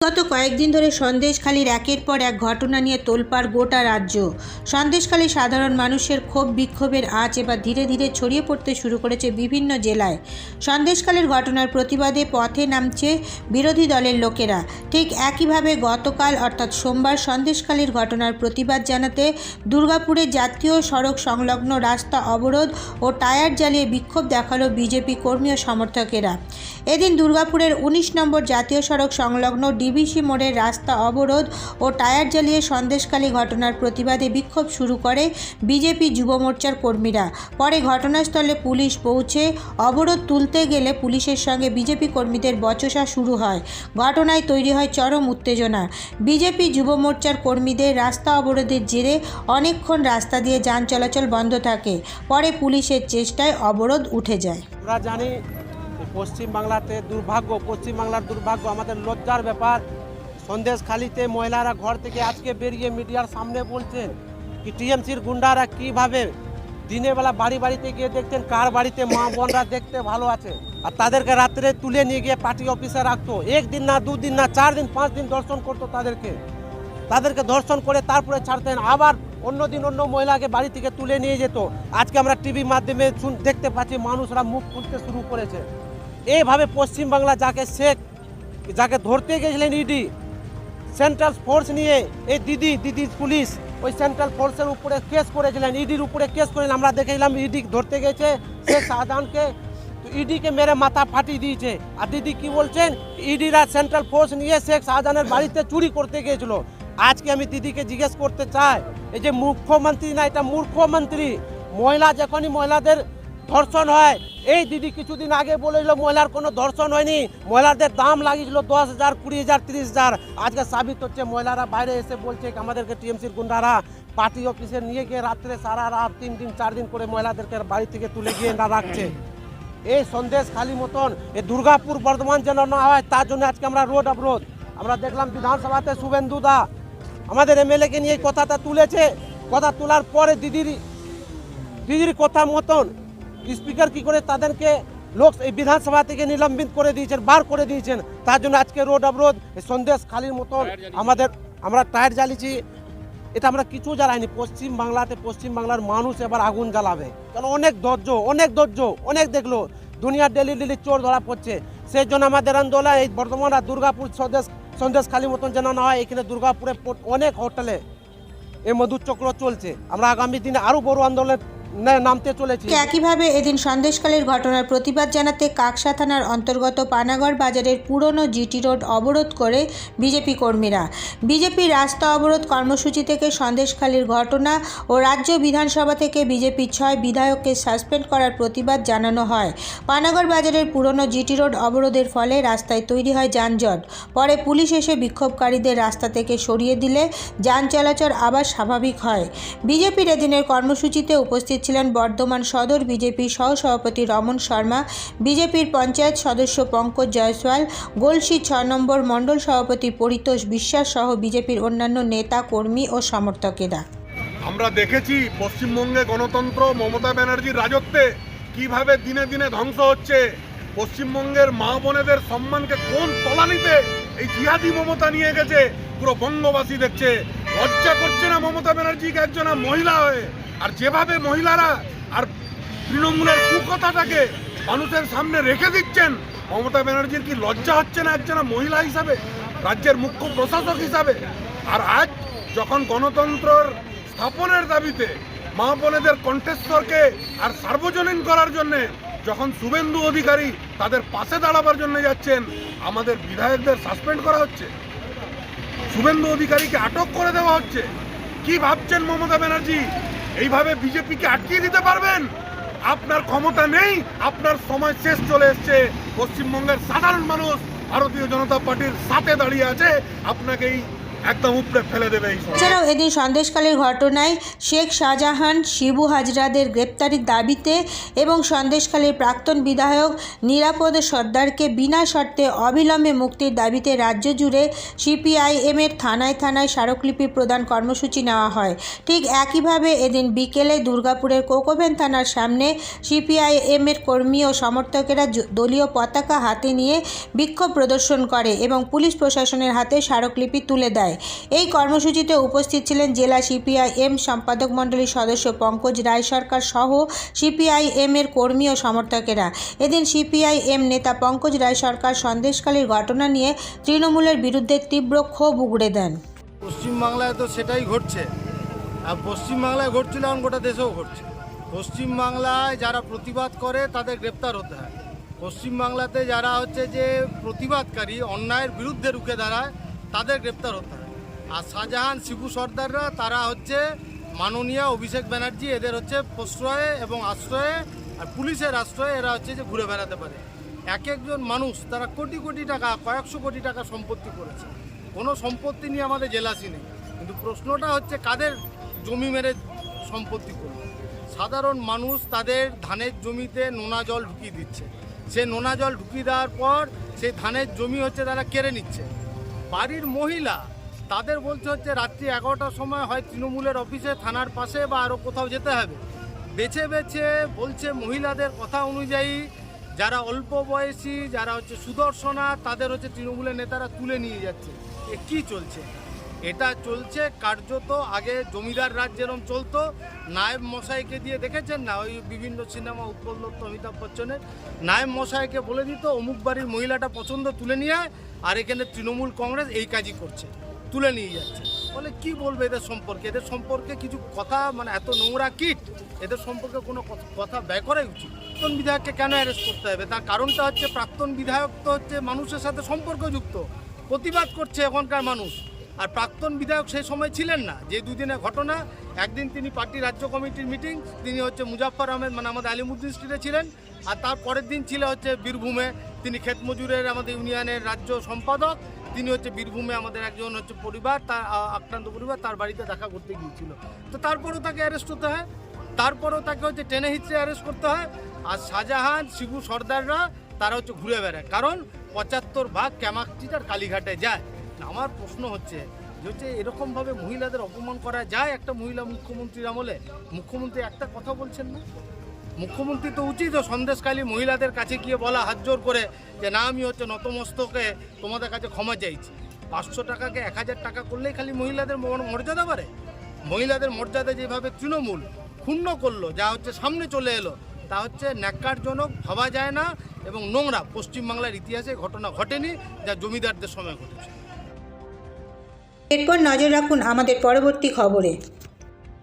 গত কয়েকদিন ধরে সন্দেশখালির একের পর এক ঘটনা নিয়ে তোলপাড় গোটা রাজ্য। সন্দেশখালী সাধারণ মানুষের ক্ষোভ, বিক্ষোভের আঁচ এবার ধীরে ধীরে ছড়িয়ে পড়তে শুরু করেছে বিভিন্ন জেলায়। সন্দেশখালীর ঘটনার প্রতিবাদে পথে নামছে বিরোধী দলের লোকেরা। ঠিক একইভাবে গতকাল অর্থাৎ সোমবার সন্দেশখালীর ঘটনার প্রতিবাদ জানাতে দুর্গাপুরে জাতীয় সড়ক সংলগ্ন রাস্তা অবরোধ ও টায়ার জ্বালিয়ে বিক্ষোভ দেখাল বিজেপি কর্মী ও সমর্থকেরা। এদিন দুর্গাপুরের উনিশ নম্বর জাতীয় সড়ক সংলগ্ন ডিবিসি মোড়ের রাস্তা অবরোধ ও টায়ার জ্বালিয়ে সন্দেশকালী ঘটনার প্রতিবাদে বিক্ষোভ শুরু করে বিজেপি যুব মোর্চার কর্মীরা। পরে ঘটনাস্থলে পুলিশ পৌঁছে অবরোধ তুলতে গেলে পুলিশের সঙ্গে বিজেপি কর্মীদের বচসা শুরু হয়। ঘটনায় তৈরি হয় চরম উত্তেজনা। বিজেপি যুব মোর্চার কর্মীদের রাস্তা অবরোধের জেরে অনেকক্ষণ রাস্তা দিয়ে যান চলাচল বন্ধ থাকে। পরে পুলিশের চেষ্টায় অবরোধ উঠে যায়। আমরা জানি পশ্চিমবাংলাতে দুর্ভাগ্য, পশ্চিমবাংলার দুর্ভাগ্য আমাদের লজ্জার ব্যাপার। সন্দেশখালিতে মহিলারা ঘর থেকে আজকে বেরিয়ে মিডিয়ার সামনে বলছেন কি, টিএমসির গুন্ডারা কীভাবে দিনের বেলা বাড়ি বাড়িতে গিয়ে দেখতেন কার বাড়িতে মা বোনরা দেখতে ভালো আছে? আর তাদেরকে রাত্রে তুলে নিয়ে গিয়ে পার্টি অফিসে রাখতো। একদিন না, দুদিন না, চার দিন, পাঁচ দিন দর্শন করতো তাদেরকে। তাদেরকে ধর্ষণ করে তারপরে ছাড়তেন, আবার অন্য দিন অন্য মহিলাকে বাড়ি থেকে তুলে নিয়ে যেত। আজকে আমরা টিভির মাধ্যমে দেখতে পাচ্ছি মানুষরা মুখ খুলতে শুরু করেছে। এইভাবে পশ্চিমবাংলা যাকে শেখ, যাকে ধরতে গেছিলেন ইডি সেন্ট্রাল ফোর্স নিয়ে এই দিদি দিদি পুলিশ, ওই সেন্ট্রাল ফোর্সের উপরে কেস করেছিলেন, ইডির উপরে কেস করেছিলেন। আমরা দেখেছিলাম ইডি ধরতে গেছে, শেখ শাহজাহানকে ইডিকে মেরে মাথা ফাটিয়ে দিয়েছে। আর দিদি কি বলছেন? ইডিরা সেন্ট্রাল ফোর্স নিয়ে শেখ শাহজাহানের বাড়িতে চুরি করতে গিয়েছিল আজকে আমি দিদিকে জিজ্ঞেস করতে চাই, এই যে মুখ্যমন্ত্রী না, এটা মূর্খমন্ত্রী? মহিলা, যখনই মহিলাদের ধর্ষণ হয়। এই দিদি কিছুদিন আগে বলেছিল, মহিলার কোনো ধর্ষণ হয়নি। মহিলাদের দাম লাগিয়েছিল দশ হাজার, কুড়ি হাজার, তিরিশ হাজার। আজকে সাবিত হচ্ছে, মহিলারা বাইরে এসে বলছে, আমাদেরকে টিএমসির গুন্ডারা পার্টি অফিসে নিয়ে গিয়ে রাত্রে সারা রাত তিন দিন, চার দিন করে মহিলাদেরকে বাড়ি থেকে তুলে গিয়ে না রাখছে। এই সন্দেশ খালি মতন, এই দুর্গাপুর বর্ধমান যেন না হয়, তার জন্য আজকে আমরা রোড অবরোধ। আমরা দেখলাম বিধানসভাতে শুভেন্দু দা, আমাদের এমএলএকে নিয়ে কথাটা তুলেছে। কথা তোলার পরে দিদির দিদির কথা মতন স্পিকার কি করে তাদেরকে লোক এই বিধানসভা থেকে নিলম্বিত করে দিয়েছেন বার করে দিয়েছেন তার জন্য আজকে রোড অবরোধ সন্দেশ খালির মতন আমাদের আমরা টায়ার জ্বালিয়েছি। এটা আমরা কিছু জ্বালাইনি পশ্চিম বাংলাতে পশ্চিম বাংলার মানুষ এবার আগুন জ্বালাবে। কারণ অনেক ধৈর্য অনেক ধৈর্য অনেক দেখল। দুনিয়ার ডেলি ডেলি চোর ধরা পড়ছে। সেই জন্য আমাদের আন্দোলন এই বর্ধমান আর দুর্গাপুর সন্দেশ সন্দেশ খালি মতন যেন না হয় এখানে দুর্গাপুরে অনেক হোটেলে এই মধুর চক্র চলছে। আমরা আগামী দিনে আরও বড় আন্দোলনে নামতে চলেছি। একইভাবে এদিন সন্দেশকালের ঘটনার প্রতিবাদ জানাতে কাকসা থানার অন্তর্গত পানাগড় বাজারের পুরনো জিটি রোড অবরোধ করে বিজেপি কর্মীরা। বিজেপি রাস্তা অবরোধ কর্মসূচি থেকে সন্দেশখালীর ঘটনা ও রাজ্য বিধানসভা থেকে বিজেপি ছয় বিধায়ককে সাসপেন্ড করার প্রতিবাদ জানানো হয়। পানাগড় বাজারের পুরনো জিটি রোড অবরোধের ফলে রাস্তায় তৈরি হয় যানজট। পরে পুলিশ এসে বিক্ষোভকারীদের রাস্তা থেকে সরিয়ে দিলে যান চলাচল আবার স্বাভাবিক হয়। বিজেপির এদিনের কর্মসূচিতে উপস্থিত ছিলেন বর্ধমান সদর বিজেপি সহসভাপতি রমন শর্মা, বিজেপির পঞ্চায়েত সদস্য পঙ্কজ জয়সওয়াল, গোলসি ছ নম্বর মণ্ডল সভাপতি পরিতোষ বিশ্বাস সহ বিজেপির অন্যান্য নেতা, কর্মী ও সমর্থকেরা। আমরা দেখেছি পশ্চিমবঙ্গে গণতন্ত্র, মমতা ব্যানার্জির রাজত্বে কীভাবে দিনে দিনে ধ্বংস হচ্ছে, পশ্চিমবঙ্গের মা বোনেদের সম্মানকে কোন তলানিতে এই জিহাদি মমতা নিয়ে গেছে, পুরো বঙ্গবাসী দেখছে। লজ্জা করছে না মমতা ব্যানার্জিকে একজনা মহিলা হয়ে। আর যেভাবে মহিলারা আর তৃণমূলের কুকথাটাকে মানুষের সামনে রেখে দিচ্ছেন, মমতা ব্যানার্জির কি লজ্জা হচ্ছে না একজনা মহিলা হিসাবে, রাজ্যের মুখ্য প্রশাসক হিসাবে? আর আজ যখন গণতন্ত্রর স্থাপনের দাবিতে মা বোনেদের কণ্ঠস্বরকে আর সার্বজনীন করার জন্য যখন শুভেন্দু অধিকারী তাদের পাশে দাঁড়াবার জন্য যাচ্ছেন, আমাদের বিধায়কদের সাসপেন্ড করা হচ্ছে। শুভেন্দু অধিকারীকে আটক করে দেওয়া হচ্ছে। কি ভাবছেন মমতা ব্যানার্জি? এইভাবে বিজেপিকে আটকিয়ে দিতে পারবেন? আপনার ক্ষমতা নেই, আপনার সময় শেষ চলে এসছে। পশ্চিমবঙ্গের সাধারণ মানুষ, ভারতীয় জনতা পার্টির সাথে দাঁড়িয়ে আছে। আপনাকে এই এছাড়াও এদিন সন্দেশকালের ঘটনায় শেখ শাহজাহান, শিবু হাজরাদের গ্রেপ্তারির দাবিতে এবং সন্দেশকালের প্রাক্তন বিধায়ক নিরাপদ সর্দারকে বিনা শর্তে অবিলম্বে মুক্তির দাবিতে রাজ্য জুড়ে সিপিআইএমের থানায় থানায় স্মারকলিপি প্রদান কর্মসূচি নেওয়া হয়। ঠিক একইভাবে এদিন বিকেলে দুর্গাপুরের কোকোভেন থানার সামনে সিপিআইএমের কর্মী ও সমর্থকেরা দলীয় পতাকা হাতে নিয়ে বিক্ষোভ প্রদর্শন করে এবং পুলিশ প্রশাসনের হাতে স্মারকলিপি তুলে দেয়। এই কর্মসূচিতে উপস্থিত ছিলেন জেলা সিপিআইএম সম্পাদক মণ্ডলীর সদস্য পঙ্কজ রায় সরকার সহ সিপিআইএম এর কর্মী ও সমর্থকেরা। এদিন সিপিআইএম নেতা পঙ্কজ রায় সরকার সন্দেশকালীর ঘটনা নিয়ে তৃণমূলের বিরুদ্ধে তীব্র ক্ষোভ উগড়ে দেন। পশ্চিমবাংলায় তো সেটাই ঘটছে। আর পশ্চিমবাংলায় ঘটছিল এখন গোটা দেশেও ঘটছে। পশ্চিমবাংলায় যারা প্রতিবাদ করে তাদের গ্রেপ্তার হতে হয়। পশ্চিমবাংলাতে যারা হচ্ছে যে প্রতিবাদকারী, অন্যায়ের বিরুদ্ধে রুখে দাঁড়ায়, তাদের গ্রেপ্তার হতে হয়। আর শাহজাহান শিবু সর্দাররা, তারা হচ্ছে মাননীয় অভিষেক ব্যানার্জি, এদের হচ্ছে প্রশ্রয়ে এবং আশ্রয়ে আর পুলিশের আশ্রয়ে এরা হচ্ছে যে ঘুরে বেড়াতে পারে। এক একজন মানুষ, তারা কোটি কোটি টাকা, কয়েকশো কোটি টাকা সম্পত্তি করেছে। কোনো সম্পত্তি নিয়ে আমাদের জেলাসি নেই। কিন্তু প্রশ্নটা হচ্ছে, কাদের জমি মেরে সম্পত্তি করবে? সাধারণ মানুষ তাদের ধানের জমিতে নোনা জল ঢুকিয়ে দিচ্ছে। সে নোনা জল ঢুকিয়ে দেওয়ার পর সেই ধানের জমি হচ্ছে তারা কেড়ে নিচ্ছে। বাড়ির মহিলা তাদের বলছে হচ্ছে রাত্রি এগারোটার সময় হয় তৃণমূলের অফিসে, থানার পাশে বা আরও কোথাও যেতে হবে। বেছে বেছে বলছে মহিলাদের কথা অনুযায়ী যারা অল্প বয়সী, যারা হচ্ছে সুদর্শনা, তাদের হচ্ছে তৃণমূলের নেতারা তুলে নিয়ে যাচ্ছে। এ কি চলছে? এটা চলছে কার্যত আগে জমিদার রাজ যেরম চলতো, নায়েব মশাইকে দিয়ে দেখেছেন না? ওই বিভিন্ন সিনেমা উৎপল দত্ত অমিতাভ বচ্চনের। নায়েব মশাইকে বলে দিত, অমুক বাড়ির মহিলাটা পছন্দ তুলে নিয়ে আর এখানে তৃণমূল কংগ্রেস এই কাজই করছে। তুলে নিয়ে যাচ্ছে। বলে কি বলবে এদের সম্পর্কে? এদের সম্পর্কে কিছু কথা মানে এত নোংরা কিট, এদের সম্পর্কে কোনো কথা- ব্যয় করাই উচিত। প্রাক্তন বিধায়ককে কেন অ্যারেস্ট করতে হবে? তার কারণটা হচ্ছে প্রাক্তন বিধায়ক তো হচ্ছে মানুষের সাথে সম্পর্কযুক্ত প্রতিবাদ করছে এখনকার মানুষ। আর প্রাক্তন বিধায়ক সেই সময় ছিলেন না। যে দুদিনের ঘটনা, একদিন তিনি পার্টি রাজ্য কমিটির মিটিং তিনি হচ্ছে মুজাফর আহমেদ মানে আমাদের আলিমুদ্দিন স্ট্রিটে ছিলেন। আর তার পরের দিন ছিল হচ্ছে বীরভূমে, তিনি ক্ষেত মজুরের আমাদের ইউনিয়নের রাজ্য সম্পাদক। তিনি হচ্ছে বীরভূমে আমাদের একজন হচ্ছে পরিবার, তার আক্রান্ত পরিবার তার বাড়িতে দেখা করতে গিয়েছিল। তো তারপরেও তাকে অ্যারেস্ট হতে হয়। তারপরেও তাকে হচ্ছে টেনে হিচড়ে অ্যারেস্ট করতে হয়। আর শাহজাহান, শিবু সর্দাররা তারা হচ্ছে ঘুরে বেড়ায়। কারণ পঁচাত্তর ভাগ ক্যামাকচিটার কালীঘাটে যায়। আমার প্রশ্ন হচ্ছে যে হচ্ছে এরকমভাবে মহিলাদের অপমান করা যায় একটা মহিলা মুখ্যমন্ত্রীর আমলে? মুখ্যমন্ত্রী একটা কথা বলছেন না? মুখ্যমন্ত্রী তো উচিত সন্দেশকালী মহিলাদের কাছে গিয়ে বলা হাত জোর করে যে, না, আমি হচ্ছে নতমস্তকে তোমাদের কাছে ক্ষমা চাইছি। পাঁচশো টাকাকে এক হাজার টাকা করলেই খালি মহিলাদের মর্যাদা বাড়ে? মহিলাদের মর্যাদা যেভাবে তৃণমূল ক্ষুণ্ণ করল, যা হচ্ছে সামনে চলে এলো, তা হচ্ছে ন্যাক্কারজনক, ভাবা যায় না এবং নোংরা পশ্চিমবাংলার ইতিহাসে ঘটনা ঘটেনি যা জমিদারদের সময় ঘটেছে। এরপর নজর রাখুন আমাদের পরবর্তী খবরে।